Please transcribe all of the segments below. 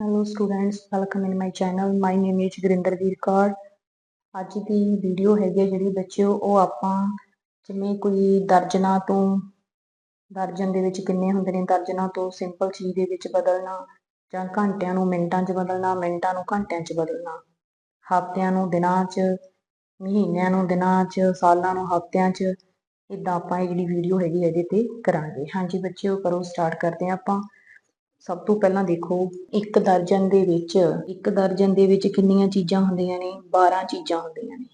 Hello students welcome in my channel. My name is Gurinderveer Kaur ਅੱਜ ਦੀ video ਹੈਗੀ ਹੈ ਜਿਹੜੀ ਬੱਚਿਓ, ਉਹ ਆਪਾਂ ਜਿਵੇਂ ਕੋਈ ਦਰਜਨਾਂ ਤੋਂ, ਦਰਜਨ ਦੇ ਵਿੱਚ ਕਿੰਨੇ ਹੁੰਦੇ ਨੇ, ਦਰਜਨਾਂ ਤੋਂ ਸਿੰਪਲ ਚੀਜ਼ ਦੇ ਵਿੱਚ ਬਦਲਣਾ, ਜਾਂ ਘੰਟਿਆਂ ਨੂੰ ਮਿੰਟਾਂ 'ਚ ਬਦਲਣਾ, ਮਿੰਟਾਂ ਨੂੰ ਘੰਟਿਆਂ 'ਚ ਬਦਲਣਾ, ਹਫ਼ਤਿਆਂ ਨੂੰ ਦਿਨਾਂ 'ਚ, ਮਹੀਨਿਆਂ ਨੂੰ ਦਿਨਾਂ 'ਚ, ਸਾਲਾਂ ਨੂੰ ਹਫ਼ਤਿਆਂ 'ਚ ਇਦਾਂ ਆਪਾਂ ਇਹ ਜਿਹੜੀ ਵੀਡੀਓ ਹੈਗੀ ਇਹਦੇ ਤੇ ਕਰਾਂਗੇ। ਹਾਂਜੀ ਬੱਚਿਓ, ਕਰੋ ਸਟਾਰਟ ਕਰਦੇ ਹਾਂ ਆਪਾਂ। ਸਭ ਤੋਂ ਪਹਿਲਾਂ ਦੇਖੋ, ਇੱਕ ਦਰਜਨ ਦੇ ਵਿੱਚ, ਇੱਕ ਦਰਜਨ ਦੇ ਵਿੱਚ ਕਿੰਨੀਆਂ ਚੀਜ਼ਾਂ ਹੁੰਦੀਆਂ ਨੇ? 12 ਚੀਜ਼ਾਂ ਹੁੰਦੀਆਂ ਨੇ।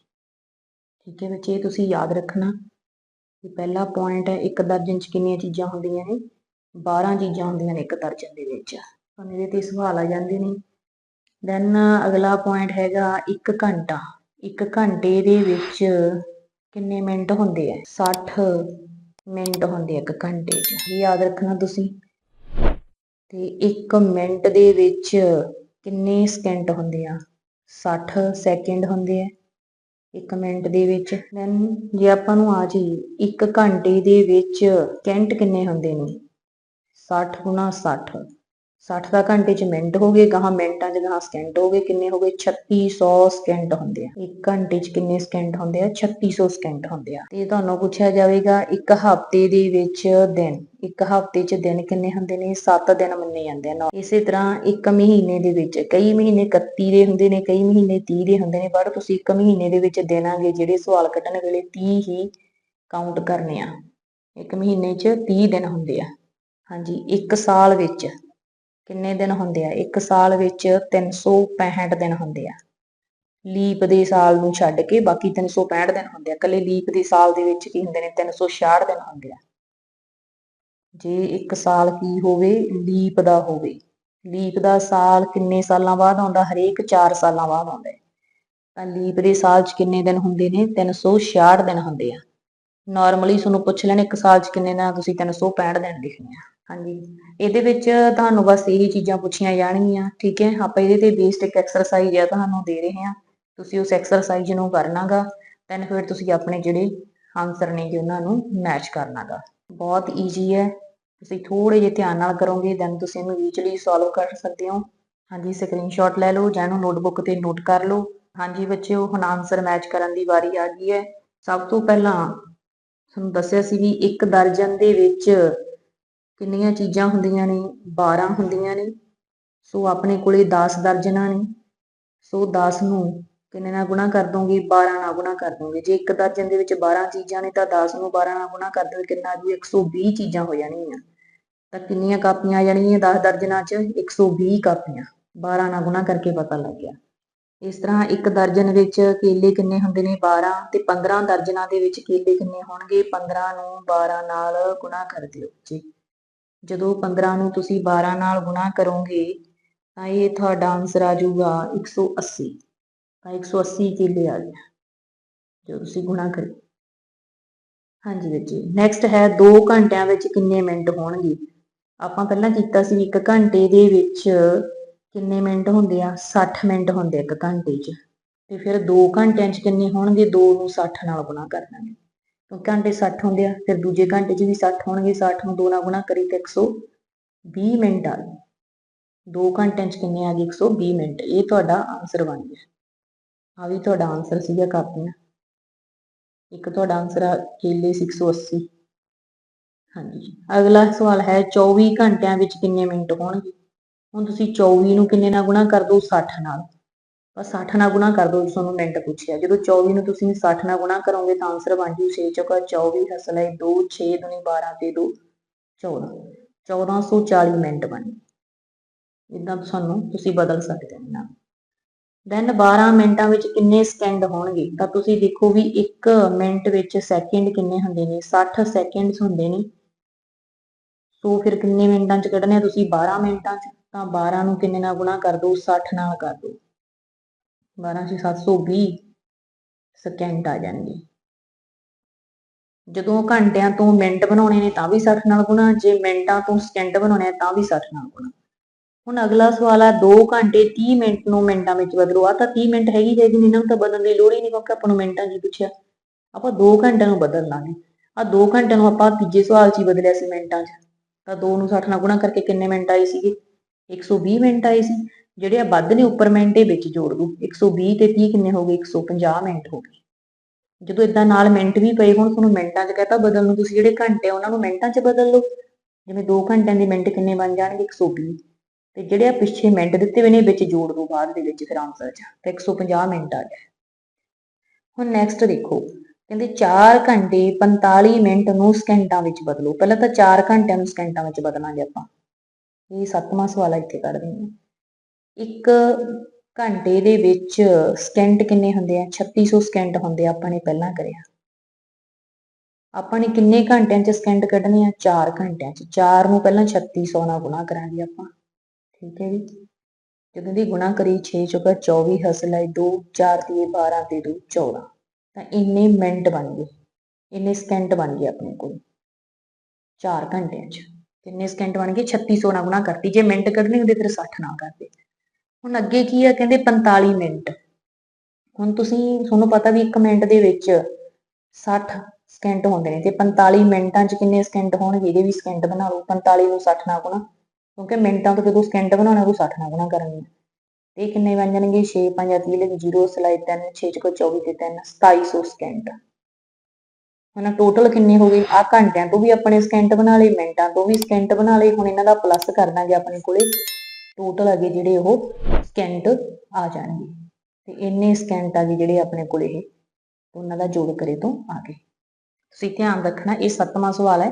ਠੀਕ ਹੈ ਬੱਚੇ, ਇਹ ਤੁਸੀਂ ਯਾਦ ਰੱਖਣਾ ਕਿ ਪਹਿਲਾ ਪੁਆਇੰਟ ਹੈ, ਇੱਕ ਦਰਜਨ 'ਚ ਕਿੰਨੀਆਂ ਚੀਜ਼ਾਂ ਹੁੰਦੀਆਂ ਨੇ? 12 ਚੀਜ਼ਾਂ ਹੁੰਦੀਆਂ ਨੇ ਇੱਕ ਦਰਜਨ ਦੇ ਵਿੱਚ। ਤੁਹਾਨੂੰ ਇਹਦੇ ਤੇ ਸਵਾਲ ਆ ਜਾਂਦੇ ਨੇ। ਦੈਨ ਅਗਲਾ ਪੁਆਇੰਟ ਹੈਗਾ ਇੱਕ ਘੰਟਾ। ਇੱਕ ਘੰਟੇ ਦੇ ਵਿੱਚ ਕਿੰਨੇ ਮਿੰਟ ਹੁੰਦੇ ਆ? 60 ਮਿੰਟ ਹੁੰਦੇ ਆ ਇੱਕ ਘੰਟੇ 'ਚ। ਇਹ ਯਾਦ ਰੱਖਣਾ ਤੁਸੀਂ। ਤੇ 1 ਮਿੰਟ ਦੇ ਵਿੱਚ ਕਿੰਨੇ ਸਕਿੰਟ ਹੁੰਦੇ ਆ? 60 ਸੈਕਿੰਡ ਹੁੰਦੇ ਆ। 1 ਮਿੰਟ ਦੇ ਵਿੱਚ। ਦੈਨ ਜੇ ਆਪਾਂ ਨੂੰ ਆ ਜੀ 1 ਘੰਟੇ ਦੇ ਵਿੱਚ ਸਕਿੰਟ ਕਿੰਨੇ ਹੁੰਦੇ ਨੇ? 60 ਗੁਣਾ 60 60 ਦਾ ਘੰਟੇ 'ਚ ਮਿੰਟ ਹੋ ਗਏ ਗਾਹਾਂ ਮਿੰਟਾਂ 'ਚ ਗਾਹਾਂ ਸਕਿੰਟ ਹੋ ਗਏ, ਕਿੰਨੇ ਹੋ ਗਏ? 3600 ਸਕਿੰਟ ਹੁੰਦੇ ਆ। 1 ਘੰਟੇ 'ਚ ਕਿੰਨੇ ਸਕਿੰਟ ਹੁੰਦੇ ਆ? 3600 ਸਕਿੰਟ ਹੁੰਦੇ ਆ। ਤੇ ਤੁਹਾਨੂੰ ਪੁੱਛਿਆ ਜਾਵੇਗਾ, ਇੱਕ ਹਫ਼ਤੇ ਦੇ ਵਿੱਚ ਦਿਨ, ਇੱਕ ਹਫ਼ਤੇ 'ਚ ਦਿਨ ਕਿੰਨੇ ਹੁੰਦੇ ਨੇ? 7 ਦਿਨ ਮੰਨੇ ਜਾਂਦੇ ਆ ਇਸੇ ਤਰ੍ਹਾਂ ਇੱਕ ਮਹੀਨੇ ਦੇ ਵਿੱਚ, ਕਈ ਮਹੀਨੇ 31 ਦੇ ਹੁੰਦੇ ਨੇ, ਕਈ ਮਹੀਨੇ 30 ਦੇ ਹੁੰਦੇ ਨੇ, ਪਰ ਤੁਸੀਂ ਇੱਕ ਮਹੀਨੇ ਦੇ ਵਿੱਚ ਦਿਨਾਂਗੇ ਜਿਹੜੇ ਸਵਾਲ ਕੱਢਣ ਵੇਲੇ 30 ਹੀ ਕਾਊਂਟ ਕਰਨੇ ਆ। ਇੱਕ ਮਹੀਨੇ 'ਚ 30 ਦਿਨ ਹੁੰਦੇ ਆ। ਹਾਂਜੀ, ਇੱਕ ਸਾਲ ਵਿੱਚ। ਕਿੰਨੇ ਦਿਨ ਹੁੰਦੇ ਆ? ਇੱਕ ਸਾਲ ਵਿੱਚ 365 ਦਿਨ ਹੁੰਦੇ ਆ। ਲੀਪ ਦੇ ਸਾਲ ਨੂੰ ਛੱਡ ਕੇ ਬਾਕੀ 365 ਦਿਨ ਹੁੰਦੇ ਆ। ਕੱਲੇ ਲੀਪ ਦੇ ਸਾਲ ਦੇ ਵਿੱਚ ਕੀ ਹੁੰਦੇ ਨੇ? 366 ਦਿਨ ਹੁੰਦੇ ਆ। ਜੇ ਇੱਕ ਸਾਲ ਕੀ ਹੋਵੇ? ਲੀਪ ਦਾ ਹੋਵੇ। ਲੀਪ ਦਾ ਸਾਲ ਕਿੰਨੇ ਸਾਲਾਂ ਬਾਅਦ ਆਉਂਦਾ? ਹਰੇਕ 4 ਸਾਲਾਂ ਬਾਅਦ ਆਉਂਦਾ ਹੈ। ਤਾਂ ਲੀਪ ਦੇ ਸਾਲ 'ਚ ਕਿੰਨੇ ਦਿਨ ਹੁੰਦੇ ਨੇ? 366 ਦਿਨ ਹੁੰਦੇ ਆ। ਨਾਰਮਲੀ ਤੁਹਾਨੂੰ ਪੁੱਛ ਲੈਣ, ਇੱਕ ਸਾਲ 'ਚ ਕਿੰਨੇ ਦਿਨ ਤੁਸੀਂ 365 ਦਿਨ ਲਿਖਣੇ ਆ। ਹਾਂਜੀ। ਇਹਦੇ ਵਿੱਚ ਤੁਹਾਨੂੰ ਬਸ ਇਹੀ ਚੀਜ਼ਾਂ ਪੁੱਛੀਆਂ ਜਾਣਗੀਆਂ, ਠੀਕ ਹੈ? ਆਪਾਂ ਇਹਦੇ ਤੇ ਬੇਸਡ ਇੱਕ ਐਕਸਰਸਾਈਜ਼ ਆ ਤੁਹਾਨੂੰ ਦੇ ਰਹੇ ਹਾਂ। ਤੁਸੀਂ ਉਸ ਐਕਸਰਸਾਈਜ਼ ਨੂੰ ਕਰਨਾਗਾ ਦੈਨ ਫਿਰ ਤੁਸੀਂ ਆਪਣੇ ਜਿਹੜੇ ਆਨਸਰ ਨੇਗੇ ਉਹਨਾਂ ਨੂੰ ਮੈਚ ਕਰਨਾਗਾ। ਬਹੁਤ ਈਜ਼ੀ ਹੈ। ਤੁਸੀਂ ਥੋੜੇ ਜਿਹੇ ਧਿਆਨ ਨਾਲ ਕਰੋਗੇ ਦੈਨ ਤੁਸੀਂ ਇਹਨੂੰ ਈਜ਼ੀਲੀ ਸੋਲਵ ਕਰ ਸਕਦੇ ਹੋ। ਹਾਂਜੀ ਸਕਰੀਨਸ਼ਾਟ ਲੈ ਲਓ ਜਾਂ ਇਹਨੂੰ ਨੋਟਬੁੱਕ ਤੇ ਨੋਟ ਕਰ ਲਓ। ਹਾਂਜੀ ਬੱਚਿਓ, ਹੁਣ ਆਨਸਰ ਮੈਚ ਕਰਨ ਦੀ ਵਾਰੀ ਆ ਗਈ ਹੈ। ਸਭ ਤੋਂ ਪਹਿਲਾਂ ਤੁਹਾਨੂੰ ਦੱਸਿਆ ਸੀ ਵੀ ਇੱਕ ਦਰਜਨ ਦੇ ਵਿੱਚ ਕਿੰਨੀਆਂ ਚੀਜ਼ਾਂ ਹੁੰਦੀਆਂ ਨੇ 12 ਹੁੰਦੀਆਂ ਨੇ, ਸੋ ਆਪਣੇ ਕੋਲੇ 10 ਦਰਜਨਾਂ ਨੇ, ਸੋ 10 ਨੂੰ ਕਿੰਨੇ ਨਾਲ ਗੁਣਾ ਕਰ ਦੋਗੇ? 12 ਨਾਲ ਗੁਣਾ ਕਰ ਦੋਗੇ। ਜੇ ਇੱਕ ਦਰਜਨ ਦੇ ਵਿੱਚ 12 ਚੀਜ਼ਾਂ ਨੇ ਤਾਂ 10 ਨੂੰ 12 ਨਾਲ ਗੁਣਾ ਕਰ ਦੋਗੇ ਕਿੰਨਾ ਜੀ 120 ਚੀਜ਼ਾਂ ਹੋ ਜਾਣਗੀਆਂ ਤਾਂ ਕਿੰਨੀਆਂ ਕਾਪੀਆਂ ਆ ਜਾਣਗੀਆਂ 10 ਦਰਜਨਾਂ 'ਚ? 120 ਕਾਪੀਆਂ। 12 ਨਾਲ ਗੁਣਾ ਕਰਕੇ ਪਤਾ ਲੱਗ ਗਿਆ। ਇਸ ਤਰ੍ਹਾਂ ਇੱਕ ਦਰਜਨ ਵਿੱਚ ਕੇਲੇ ਕਿੰਨੇ ਹੁੰਦੇ ਨੇ? 12 ਤੇ 15 ਦਰਜਨਾਂ ਦੇ ਵਿੱਚ ਕੇਲੇ ਕਿੰਨੇ ਹੋਣਗੇ? 15 ਨੂੰ 12 ਨਾਲ ਗੁਣਾ ਕਰ ਦਿਓ। ਜੀ ਜਦੋਂ 15 ਨੂੰ ਤੁਸੀਂ 12 ਨਾਲ ਗੁਣਾ ਕਰੋਗੇ, ਤਾਂ ਇਹ ਤੁਹਾਡਾ ਆਨਸਰ ਆ ਜਾਊਗਾ 180 ਤਾਂ 180 ਕੇਲੇ ਆ ਗਿਆ, ਜੋ ਤੁਸੀਂ ਗੁਣਾ ਕਰੀ। ਹਾਂਜੀ ਬੱਚੇ ਨੈਕਸਟ ਹੈ 2 ਘੰਟਿਆਂ ਵਿੱਚ ਕਿੰਨੇ ਮਿੰਟ ਹੋਣਗੇ? ਆਪਾਂ ਪਹਿਲਾਂ ਕੀਤਾ ਸੀ 1 ਘੰਟੇ ਦੇ ਵਿੱਚ ਕਿੰਨੇ ਮਿੰਟ ਹੁੰਦੇ ਆ? 60 ਮਿੰਟ ਹੁੰਦੇ ਆ 1 ਘੰਟੇ 'ਚ। ਤੇ ਫਿਰ 2 ਘੰਟਿਆਂ 'ਚ ਕਿੰਨੇ ਹੋਣਗੇ? 2 ਨੂੰ 60 ਨਾਲ ਗੁਣਾ ਕਰ ਦਾਂਗੇ। ਘੰਟੇ 60 ਹੁੰਦੇ ਆ, ਫਿਰ ਦੂਜੇ ਘੰਟੇ 'ਚ ਵੀ 60 ਹੋਣਗੇ 60 ਨੂੰ 2 ਨਾਲ ਗੁਣਾ ਕਰੀ ਤੇ 120 ਮਿੰਟ ਆ ਗਏ। 2 ਘੰਟਿਆਂ 'ਚ ਕਿੰਨੇ ਆ ਗਏ? 120 ਮਿੰਟ। ਇਹ ਤੁਹਾਡਾ ਆਨਸਰ ਬਣ ਗਿਆ। ਆ ਵੀ ਤੁਹਾਡਾ ਆਨਸਰ ਸੀਗਾ ਕਾਪੀਆਂ ਇੱਕ ਤੁਹਾਡਾ ਆਨਸਰ ਆ, ਕੇਲੇ 680 ਹਾਂਜੀ ਅਗਲਾ ਸਵਾਲ ਹੈ 24 ਘੰਟਿਆਂ ਵਿੱਚ ਕਿੰਨੇ ਮਿੰਟ ਹੋਣਗੇ? ਹੁਣ ਤੁਸੀਂ 24 ਨੂੰ ਕਿੰਨੇ ਨਾਲ ਗੁਣਾ ਕਰ ਦੋ? 60 ਨਾਲ। ਬਸ 60 ਨਾਲ ਗੁਣਾ ਕਰ ਦੋ ਤੁਹਾਨੂੰ ਮਿੰਟ ਪੁੱਛਿਆ। ਜਦੋਂ 24 ਨੂੰ ਤੁਸੀਂ 60 ਨਾਲ ਗੁਣਾ ਕਰੋਗੇ ਤਾਂ ਆਨਸਰ ਬਣ ਜੂ 6 ਚੌਕਾ 24 ਹਸਲੇ 2 6 ਦੁਨੀ 12 ਤੇ 2 14 1440 ਮਿੰਟ ਬਣੇ ਇਦਾਂ ਤੁਹਾਨੂੰ ਤੁਸੀਂ ਬਦਲ ਸਕਦੇ ਹੋ ਨਾ। ਦੈਨ 12 ਮਿੰਟਾਂ ਵਿੱਚ ਕਿੰਨੇ ਸਕਿੰਡ ਹੋਣਗੇ? ਤਾਂ ਤੁਸੀਂ ਦੇਖੋ ਵੀ 1 ਮਿੰਟ ਵਿੱਚ ਸੈਕਿੰਡ ਕਿੰਨੇ ਹੁੰਦੇ ਨੇ? 60 ਸੈਕਿੰਡਸ ਹੁੰਦੇ ਨੇ। ਸੋ ਫਿਰ ਕਿੰਨੇ ਮਿੰਟਾਂ ਚ ਕੱਢਣੇ ਆ ਤੁਸੀਂ? 12 ਮਿੰਟਾਂ ਚ। ਤਾਂ 12 ਨੂੰ ਕਿੰਨੇ ਨਾਲ ਗੁਣਾ ਕਰ ਦੋ? 60 ਨਾਲ ਕਰ ਦੋ। 12 ਚ 720 ਸਕਿੰਟ ਆ ਜਾਣਗੇ। ਜਦੋਂ ਘੰਟਿਆਂ ਤੋਂ ਮਿੰਟ ਬਣਾਉਣੇ ਨੇ ਤਾਂ ਵੀ 60 ਨਾਲ ਗੁਣਾ, ਜੇ ਮਿੰਟਾਂ ਤੋਂ ਸਕਿੰਟ ਬਣਾਉਣੇ ਆ ਤਾਂ ਵੀ 60 ਨਾਲ ਗੁਣਾ। ਹੁਣ ਅਗਲਾ ਸਵਾਲ ਆ 2 ਘੰਟੇ 30 ਮਿੰਟ ਨੂੰ ਮਿੰਟਾਂ ਵਿੱਚ ਬਦਲੋ। ਆ ਤਾਂ 30 ਮਿੰਟ ਹੈਗੀ ਜਾਏਗੀ ਇਹਨਾਂ ਨੂੰ ਤਾਂ ਬਦਲਣ ਦੀ ਲੋੜ ਹੀ ਨਹੀਂ, ਕਿਉਂਕਿ ਆਪਾਂ ਨੂੰ ਮਿੰਟਾਂ 'ਚ ਹੀ ਪੁੱਛਿਆ। ਆਪਾਂ 2 ਘੰਟਿਆਂ ਨੂੰ ਬਦਲ ਲਾਂਗੇ। ਆ 2 ਘੰਟਿਆਂ ਨੂੰ ਆਪਾਂ ਤੀਜੇ ਸਵਾਲ 'ਚ ਹੀ ਬਦਲਿਆ ਸੀ ਮਿੰਟਾਂ 'ਚ। ਤਾਂ 2 ਨੂੰ 60 ਨਾਲ ਗੁਣਾ ਕਰਕੇ ਕਿੰਨੇ ਮਿੰਟ ਆਏ ਸੀਗੇ? 120 ਮਿੰਟ ਆਏ ਸੀ। ਜਿਹੜੇ ਆ ਵੱਧ ਨੇ, ਉੱਪਰ ਮਿੰਟ ਵਿੱਚ ਜੋੜ ਦੂ 120 ਤੇ 30 ਕਿੰਨੇ ਹੋ ਗਏ? 150 ਮਿੰਟ ਹੋ ਗਏ। ਜਦੋਂ ਇਦਾਂ ਨਾਲ ਮਿੰਟ ਵੀ ਪਏ ਹੁਣ, ਤੁਹਾਨੂੰ ਮਿੰਟਾਂ 'ਚ ਕਹਤਾ ਬਦਲ ਨੂੰ, ਤੁਸੀਂ ਜਿਹੜੇ ਘੰਟੇ ਉਹਨਾਂ ਨੂੰ ਮਿੰਟਾਂ 'ਚ ਬਦਲ ਲਓ। ਜਿਵੇਂ 2 ਘੰਟਿਆਂ ਦੇ ਮਿੰਟ ਕਿੰਨੇ ਬਣ ਜਾਣਗੇ? 120 ਤੇ ਜਿਹੜੇ ਆ ਪਿੱਛੇ ਮਿੰਟ ਦਿੱਤੇ ਹੋਏ ਨੇ, ਵਿੱਚ ਜੋੜ ਦੋ ਬਾਅਦ ਦੇ ਵਿੱਚ ਫਿਰ ਆਨਸਰ 'ਚ। ਤਾਂ 150 ਮਿੰਟ ਆ ਗਿਆ। ਹੁਣ ਨੈਕਸਟ ਦੇਖੋ। ਕਹਿੰਦੇ 4 ਘੰਟੇ 45 ਮਿੰਟ ਨੂੰ ਸਕਿੰਟਾਂ ਵਿੱਚ ਬਦਲੋ। ਪਹਿਲਾਂ ਤਾਂ 4 ਘੰਟਿਆਂ ਨੂੰ ਸਕਿੰਟਾਂ ਵਿੱਚ ਬਦਲਾਂਗੇ ਆਪਾਂ। ਇਹ ਸੱਤਵਾਂ ਸਵਾਲ ਇੱਥੇ ਇੱਥੇ ਕੱਢਦੇ ਹਾਂ। ਇੱਕ ਘੰਟੇ ਦੇ ਵਿੱਚ ਸਕਿੰਟ ਕਿੰਨੇ ਹੁੰਦੇ ਆ? 3600 ਸਕਿੰਟ ਹੁੰਦੇ ਆ ਆਪਾਂ ਨੇ ਪਹਿਲਾਂ ਕਰਿਆ। ਆਪਾਂ ਨੇ ਕਿੰਨੇ ਘੰਟਿਆਂ 'ਚ ਸਕਿੰਟ ਕੱਢਣੇ ਆ? 4 ਘੰਟਿਆਂ 'ਚ। 4 ਨੂੰ ਪਹਿਲਾਂ 3600 ਨਾਲ ਗੁਣਾ ਕਰਾਂਗੇ ਆਪਾਂ। ਠੀਕ ਹੈ ਜੀ? ਜਦੋਂ ਦੀ ਗੁਣਾ ਕਰੀ 6 ਚੁਕਾ 24 ਹਸਲ ਹੈ 2 4 ਤੇ 12 ਤੇ 2 14 ਤਾਂ ਇੰਨੇ ਮਿੰਟ ਬਣ ਗਏ। ਇੰਨੇ ਸਕਿੰਟ ਬਣ ਗਏ ਆਪਣੇ ਕੋਲ। 4 ਘੰਟਿਆਂ 'ਚ। ਕਿੰਨੇ ਸਕਿੰਟ ਬਣ ਗਏ? 3600 ਨਾਲ ਗੁਣਾ ਕਰਤੀ। ਜੇ ਮਿੰਟ ਕੱਢਣੇ ਹੁੰਦੇ, ਫਿਰ 60 ਨਾਲ ਕਰਦੇ। ਹੁਣ ਅੱਗੇ ਕੀ ਆ, ਕਹਿੰਦੇ 45 ਮਿੰਟ। ਹੁਣ ਤੁਸੀਂ, ਤੁਹਾਨੂੰ ਪਤਾ ਵੀ 1 ਮਿੰਟ ਦੇ ਵਿੱਚ 60 ਸਕਿੰਟ ਹੁੰਦੇ ਨੇ, ਤੇ 45 ਮਿੰਟਾਂ 'ਚ ਕਿੰਨੇ ਸਕਿੰਟ ਹੋਣਗੇ? ਇਹਦੇ ਵੀ ਸਕਿੰਟ ਬਣਾ ਲਓ 45 ਨੂੰ 60 ਨਾਲ ਗੁਣਾ, ਕਿਉਂਕਿ ਮਿੰਟਾਂ ਤੋਂ ਜਦੋਂ ਸਕਿੰਟ ਬਣਾਉਣਾ ਉਹ 60 ਨਾਲ ਗੁਣਾ ਕਰਾਂਗੇ ਤੇ ਇਹ ਕਿੰਨੇ ਬਣ ਜਾਣਗੇ? 6 5 30 ਲਈ 0 ਸਲਾਈ 3 6 ਚ 24 ਤੇ 3 2700 ਸਕਿੰਟ ਹਨਾ ਟੋਟਲ ਕਿੰਨੇ ਹੋ ਗਏ? ਆ ਘੰਟਿਆਂ ਤੋਂ ਵੀ ਆਪਣੇ ਸਕਿੰਟ ਬਣਾ ਲਏ, ਮਿੰਟਾਂ ਤੋਂ ਵੀ ਸਕਿੰਟ ਬਣਾ ਲਏ, ਹੁਣ ਇਹਨਾਂ ਦਾ ਪਲੱਸ ਕਰ ਦਾਂਗੇ ਆਪਣੇ ਕੋਲੇ। ਟੋਟਲ ਅਗੇ ਜਿਹੜੇ ਉਹ ਸਕਿੰਟ ਆ ਜਾਣਗੇ। ਤੇ ਇੰਨੇ ਸਕਿੰਟ ਆ ਗਏ ਜਿਹੜੇ ਆਪਣੇ ਕੋਲੇ ਇਹ, ਉਹਨਾਂ ਦਾ ਜੋੜ ਕਰੇ ਤੋਂ ਆ ਗਏ ਤੁਸੀਂ ਧਿਆਨ ਰੱਖਣਾ, ਇਹ ਸੱਤਵਾਂ ਸਵਾਲ ਹੈ।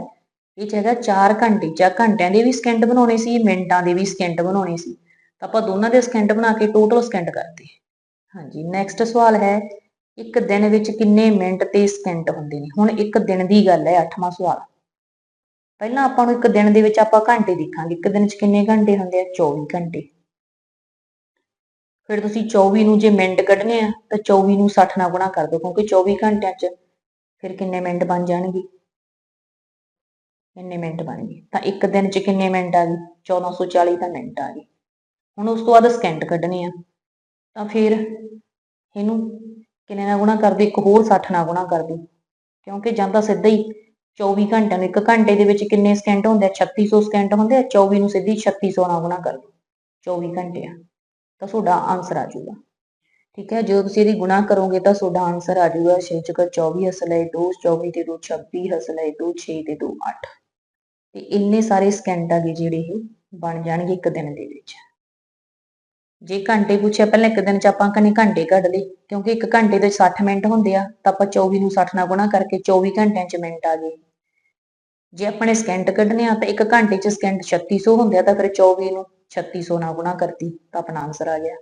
ਇਹ ਹੈਗਾ 4 ਘੰਟੇ, ਜਾਂ ਘੰਟਿਆਂ ਦੇ ਵੀ ਸਕਿੰਟ ਬਣਾਉਣੇ ਸੀ, ਮਿੰਟਾਂ ਦੇ ਵੀ ਸਕਿੰਟ ਬਣਾਉਣੇ ਸੀ। ਤਾਂ ਆਪਾਂ ਦੋਨਾਂ ਦੇ ਸਕਿੰਟ ਬਣਾ ਕੇ ਟੋਟਲ ਸਕਿੰਟ ਕਰਦੇ ਹਾਂਜੀ ਨੈਕਸਟ ਸਵਾਲ ਹੈ, ਇੱਕ ਦਿਨ ਵਿੱਚ ਕਿੰਨੇ ਮਿੰਟ ਤੇ ਸਕਿੰਟ ਹੁੰਦੇ ਨੇ? ਹੁਣ ਇੱਕ ਦਿਨ ਦੀ ਗੱਲ ਹੈ 8ਵਾਂ ਸਵਾਲ। ਪਹਿਲਾਂ ਆਪਾਂ ਨੂੰ ਇੱਕ ਦਿਨ ਦੇ ਵਿੱਚ ਆਪਾਂ ਘੰਟੇ ਦੇਖਾਂਗੇ। ਇੱਕ ਦਿਨ 'ਚ ਕਿੰਨੇ ਘੰਟੇ ਹੁੰਦੇ ਆ? 24 ਘੰਟੇ। ਫਿਰ ਤੁਸੀਂ 24 ਨੂੰ ਜੇ ਮਿੰਟ ਕੱਢਣੇ ਆ, ਤਾਂ 24 ਨੂੰ 60 ਨਾਲ ਗੁਣਾ ਕਰ ਦਿਓ, ਕਿਉਂਕਿ 24 ਘੰਟਿਆਂ 'ਚ ਫਿਰ ਕਿੰਨੇ ਮਿੰਟ ਬਣ ਜਾਣਗੇ? ਕਿੰਨੇ ਮਿੰਟ ਬਣ ਗਏ? ਤਾਂ ਇੱਕ ਦਿਨ 'ਚ ਕਿੰਨੇ ਮਿੰਟ ਆ ਗਏ? 1440 ਤਾਂ ਮਿੰਟ ਆ ਗਏ। ਹੁਣ ਉਸ ਤੋਂ ਬਾਅਦ ਸਕਿੰਟ ਕੱਢਣੇ ਆ। ਤਾਂ ਫਿਰ ਇਹਨੂੰ ਕਿੰਨੇ ਨਾਲ ਗੁਣਾ ਕਰ ਦਿਓ? ਇੱਕ ਹੋਰ 60 ਨਾਲ ਗੁਣਾ ਕਰ ਦਿਓ। ਕਿਉਂਕਿ ਜਾਂ ਤਾਂ ਸਿੱਧਾ ਹੀ 24 ਘੰਟਿਆਂ ਨੂੰ, ਇੱਕ ਘੰਟੇ ਦੇ ਵਿੱਚ ਕਿੰਨੇ ਸਕਿੰਟ ਹੁੰਦੇ ਆ? 3600 ਸਕਿੰਟ ਹੁੰਦੇ ਆ। 24 ਨੂੰ ਸਿੱਧੀ 3600 ਨਾਲ ਗੁਣਾ ਕਰ ਦਿਓ 24 ਘੰਟੇ ਆ ਤਾਂ ਤੁਹਾਡਾ ਆਨਸਰ ਆ ਜਾਊਗਾ। ਠੀਕ ਹੈ, ਜਦੋਂ ਤੁਸੀਂ ਇਹਦੀ ਗੁਣਾ ਕਰੋਗੇ ਤਾਂ ਤੁਹਾਡਾ ਆਨਸਰ ਆ ਜਾਊਗਾ 6 ਚੁਕਾ 24 ਹਸਲੇ 2 24 ਤੇ 2 26 ਹਸਲੇ 2 6 ਤੇ 2 8 ਤੇ ਇੰਨੇ ਸਾਰੇ ਸਕਿੰਟ ਆ ਗਏ ਜਿਹੜੇ ਇਹ ਬਣ ਜਾਣਗੇ ਇੱਕ ਦਿਨ ਦੇ ਵਿੱਚ। ਜੇ ਘੰਟੇ ਪੁੱਛਿਆ, ਪਹਿਲਾਂ ਇੱਕ ਦਿਨ ਚ ਆਪਾਂ ਕਨੇ ਘੰਟੇ ਕੱਢ ਲਏ, ਕਿਉਂਕਿ ਇੱਕ ਘੰਟੇ ਦੇ 60 ਮਿੰਟ ਹੁੰਦੇ ਆ, ਤਾਂ ਆਪਾਂ 24 ਨੂੰ 60 ਨਾਲ ਗੁਣਾ ਕਰਕੇ 24 ਘੰਟਿਆਂ ਚ ਮਿੰਟ ਆ ਗਏ। ਜੇ ਆਪਣੇ ਸਕਿੰਟ ਕੱਢਨੇ ਆ ਤਾਂ ਇੱਕ ਘੰਟੇ ਚ ਸਕਿੰਟ 3600 ਹੁੰਦੇ ਆ, ਤਾਂ ਫਿਰ 24 ਨੂੰ 3600 ਨਾਲ ਗੁਣਾ ਕਰਤੀ, ਤਾਂ ਆਪਣਾ ਆਨਸਰ ਆ ਗਿਆ।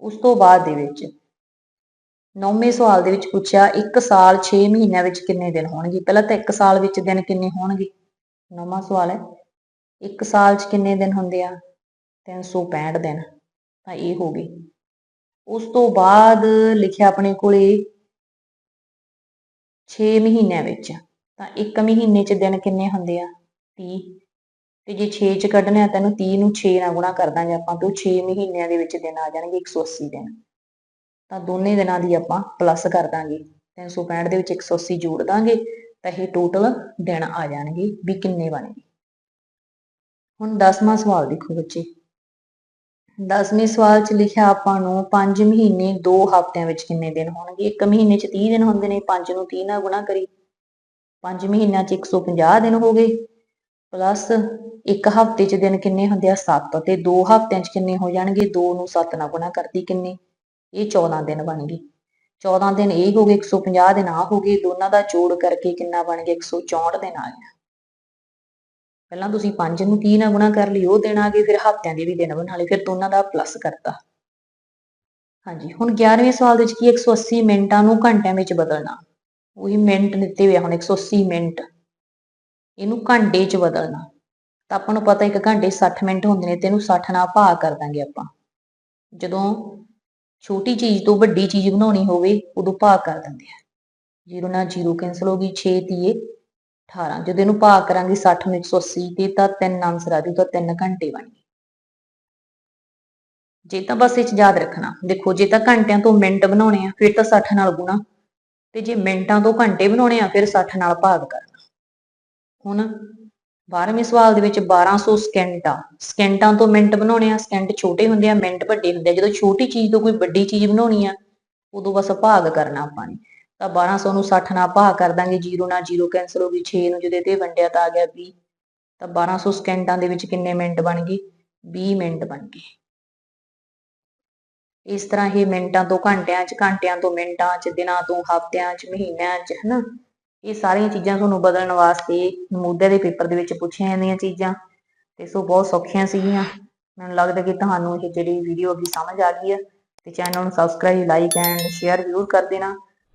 ਉਸ ਤੋਂ ਬਾਅਦ ਦੇ ਵਿੱਚ ਨੌਵੇਂ ਸਵਾਲ ਦੇ ਵਿੱਚ ਪੁੱਛਿਆ, ਇੱਕ ਸਾਲ 6 ਮਹੀਨਿਆਂ ਵਿੱਚ ਕਿੰਨੇ ਦਿਨ ਹੋਣਗੇ? ਪਹਿਲਾਂ ਤਾਂ ਇੱਕ ਸਾਲ ਵਿੱਚ ਦਿਨ ਕਿੰਨੇ ਹੋਣਗੇ? ਨੌਵਾਂ ਸਵਾਲ ਹੈ। ਇੱਕ ਸਾਲ 'ਚ ਕਿੰਨੇ ਦਿਨ ਹੁੰਦੇ ਆ? 365 ਦਿਨ। ਤਾਂ ਇਹ ਹੋ ਗਈ ਉਸ ਤੋਂ ਬਾਅਦ ਲਿਖਿਆ ਆਪਣੇ ਕੋਲੇ 6 ਮਹੀਨਿਆਂ ਵਿੱਚ। ਤਾਂ ਇੱਕ ਮਹੀਨੇ 'ਚ ਦਿਨ ਕਿੰਨੇ ਹੁੰਦੇ ਆ? 30 ਤੇ ਜੇ 6 ਚ ਕੱਢਣੇ ਆ ਤੈਨੂੰ 30 ਨੂੰ 6 ਨਾਲ ਗੁਣਾ ਕਰ ਦਾਂਗੇ ਆਪਾਂ, ਤੇ 6 ਮਹੀਨਿਆਂ ਦੇ ਵਿੱਚ ਦਿਨ ਆ ਜਾਣਗੇ 180 ਦਿਨ। ਤਾਂ ਦੋਨੇ ਦਿਨਾਂ ਦੀ ਆਪਾਂ ਪਲੱਸ ਕਰ ਦਾਂਗੇ। 365 ਦੇ ਵਿੱਚ 180 ਜੋੜ ਦਾਂਗੇ, ਤਾਂ ਇਹ ਟੋਟਲ ਦਿਨ ਆ ਜਾਣਗੇ ਵੀ ਕਿੰਨੇ ਬਣਗੇ ਹੁਣ 10ਵਾਂ ਸਵਾਲ ਦੇਖੋ ਬੱਚੇ। 10ਵੇਂ ਸਵਾਲ 'ਚ ਲਿਖਿਆ ਆਪਾਂ ਨੂੰ 5 ਮਹੀਨੇ 2 ਹਫ਼ਤਿਆਂ ਵਿੱਚ ਕਿੰਨੇ ਦਿਨ ਹੋਣਗੇ? ਇੱਕ ਮਹੀਨੇ 'ਚ 30 ਦਿਨ ਹੁੰਦੇ ਨੇ 5 ਨੂੰ 30 ਨਾਲ ਗੁਣਾ ਕਰੀ 5 ਮਹੀਨਿਆਂ 'ਚ 150 ਦਿਨ ਹੋ ਗਏ। ਪਲੱਸ ਇੱਕ ਹਫ਼ਤੇ 'ਚ ਦਿਨ ਕਿੰਨੇ ਹੁੰਦੇ ਆ? 7 ਤੇ 2 ਹਫ਼ਤਿਆਂ 'ਚ ਕਿੰਨੇ ਹੋ ਜਾਣਗੇ? 2 ਨੂੰ 7 ਨਾਲ ਗੁਣਾ ਕਰਤੀ ਕਿੰਨੇ? ਇਹ 14 ਦਿਨ ਬਣ ਗਏ। 14 ਦਿਨ ਇਹ ਹੋ ਗਏ 150 ਦਿਨ ਆ ਹੋ ਗਏ। ਦੋਨਾਂ ਦਾ ਜੋੜ ਕਰਕੇ ਕਿੰਨਾ ਬਣ ਗਿਆ? 164 ਦਿਨ ਆ ਗਿਆ। ਪਹਿਲਾਂ ਤੁਸੀਂ 5 ਨੂੰ 30 ਨਾਲ ਗੁਣਾ ਕਰ ਲਈ ਉਹ ਦਿਨ ਆ ਗਏ, ਫਿਰ ਹਫ਼ਤਿਆਂ ਦੇ ਵੀ ਦਿਨ ਬਣਾ ਲਏ, ਫਿਰ ਦੋਨਾਂ ਦਾ ਪਲੱਸ ਕਰਤਾ। ਹਾਂਜੀ, ਹੁਣ 11ਵੇਂ ਸਵਾਲ ਦੇ ਵਿੱਚ ਕੀ ਹੈ? 180 ਮਿੰਟਾਂ ਨੂੰ ਘੰਟਿਆਂ ਵਿੱਚ ਬਦਲਣਾ। ਉਹੀ ਮਿੰਟ ਦਿੱਤੇ ਹੋਏ ਆ ਹੁਣ 180 ਮਿੰਟ। ਇਹਨੂੰ ਘੰਟੇ 'ਚ ਬਦਲਣਾ। ਤਾਂ ਆਪਾਂ ਨੂੰ ਪਤਾ ਇੱਕ ਘੰਟੇ 'ਚ 60 ਮਿੰਟ ਹੁੰਦੇ ਨੇ ਤੇ ਇਹਨੂੰ 60 ਨਾਲ ਭਾਗ ਕਰ ਦਾਂਗੇ ਆਪਾਂ। ਜਦੋਂ ਛੋਟੀ ਚੀਜ਼ ਤੋਂ ਵੱਡੀ ਚੀਜ਼ ਬਣਾਉਣੀ ਹੋਵੇ, ਉਦੋਂ ਭਾਗ ਕਰ ਦਿੰਦੇ ਆ। 0 ਨਾਲ 0 ਕੈਨਸਲ ਹੋ ਗਈ 6 ਤੀਏ 18 ਜਦੋਂ ਇਹਨੂੰ ਭਾਗ ਕਰਾਂਗੇ 60 ਨੂੰ 180 ਤੇ ਤਾਂ 3 ਆਨਸਰ ਆ ਜਾਊਗਾ 3 ਘੰਟੇ ਬਣ ਗਏ। ਜੇ ਤਾਂ ਬਸ ਇਹ ਚ ਯਾਦ ਰੱਖਣਾ। ਦੇਖੋ, ਜੇ ਤਾਂ ਘੰਟਿਆਂ ਤੋਂ ਮਿੰਟ ਬਣਾਉਣੇ ਆ, ਫਿਰ ਤਾਂ 60 ਨਾਲ ਗੁਣਾ। ਤੇ ਜੇ ਮਿੰਟਾਂ ਤੋਂ ਘੰਟੇ ਬਣਾਉਣੇ ਆ, ਫਿਰ 60 ਨਾਲ ਭਾਗ ਕਰਨਾ ਹੁਣ 12ਵੇਂ ਸਵਾਲ ਦੇ ਵਿੱਚ 1200 ਸਕਿੰਟਾਂ ਸਕਿੰਟਾਂ ਤੋਂ ਮਿੰਟ ਬਣਾਉਣੇ ਆ, ਸਕਿੰਟ ਛੋਟੇ ਹੁੰਦੇ ਆ, ਮਿੰਟ ਵੱਡੇ ਹੁੰਦੇ ਆ। ਜਦੋਂ ਛੋਟੀ ਚੀਜ਼ ਤੋਂ ਕੋਈ ਵੱਡੀ ਚੀਜ਼ ਬਣਾਉਣੀ ਆ, ਉਦੋਂ ਬਸ ਭਾਗ ਕਰਨਾ ਆਪਾਂ ਨੇ। ਤਾਂ 1200 ਨੂੰ 60 ਨਾਲ ਭਾਗ ਕਰ ਦਾਂਗੇ 0 ਨਾਲ 0 ਕੈਨਸਲ ਹੋ ਗਈ 6 ਨੂੰ ਜਦੋਂ ਤੇ ਵੰਡਿਆ ਤਾਂ ਆ ਗਿਆ 20 ਤਾਂ 1200 ਸਕਿੰਟਾਂ ਦੇ ਵਿੱਚ ਕਿੰਨੇ ਮਿੰਟ ਬਣ ਗਏ? 20 ਮਿੰਟ ਬਣ ਗਏ। ਇਸ ਤਰ੍ਹਾਂ ਹੀ ਮਿੰਟਾਂ ਤੋਂ ਘੰਟਿਆਂ 'ਚ, ਘੰਟਿਆਂ ਤੋਂ ਮਿੰਟਾਂ 'ਚ, ਦਿਨਾਂ ਤੋਂ ਹਫ਼ਤਿਆਂ 'ਚ, ਮਹੀਨਿਆਂ 'ਚ, ਹਨਾ? ਇਹ ਸਾਰੀਆਂ ਚੀਜ਼ਾਂ ਤੁਹਾਨੂੰ ਬਦਲਣ ਵਾਸਤੇ ਮੁੱਦੇ ਦੇ ਪੇਪਰ ਦੇ ਵਿੱਚ ਪੁੱਛੀਆਂ ਜਾਂਦੀਆਂ ਚੀਜ਼ਾਂ ਤੇ ਸੋ ਬਹੁਤ ਸੌਖੀਆਂ ਸੀਗੀਆਂ। ਮੈਨੂੰ ਲੱਗਦਾ ਕਿ ਤੁਹਾਨੂੰ ਇਹ ਜਿਹੜੀ ਵੀਡੀਓ ਅੱਗੇ ਸਮਝ ਆ ਗਈ ਹੈ ਤੇ ਚੈਨਲ ਨੂੰ ਸਬਸਕ੍ਰਾਈਬ ਲਾਈਕ ਐਂਡ ਸ਼ੇਅਰ ਜ਼ਰੂਰ ਕਰ ਦੇਣਾ।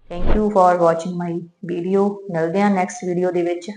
Thank you for watching my video ਮਿਲਦੇ ਹਾਂ ਨੈਕਸਟ ਵੀਡੀਓ ਦੇ ਵਿੱਚ।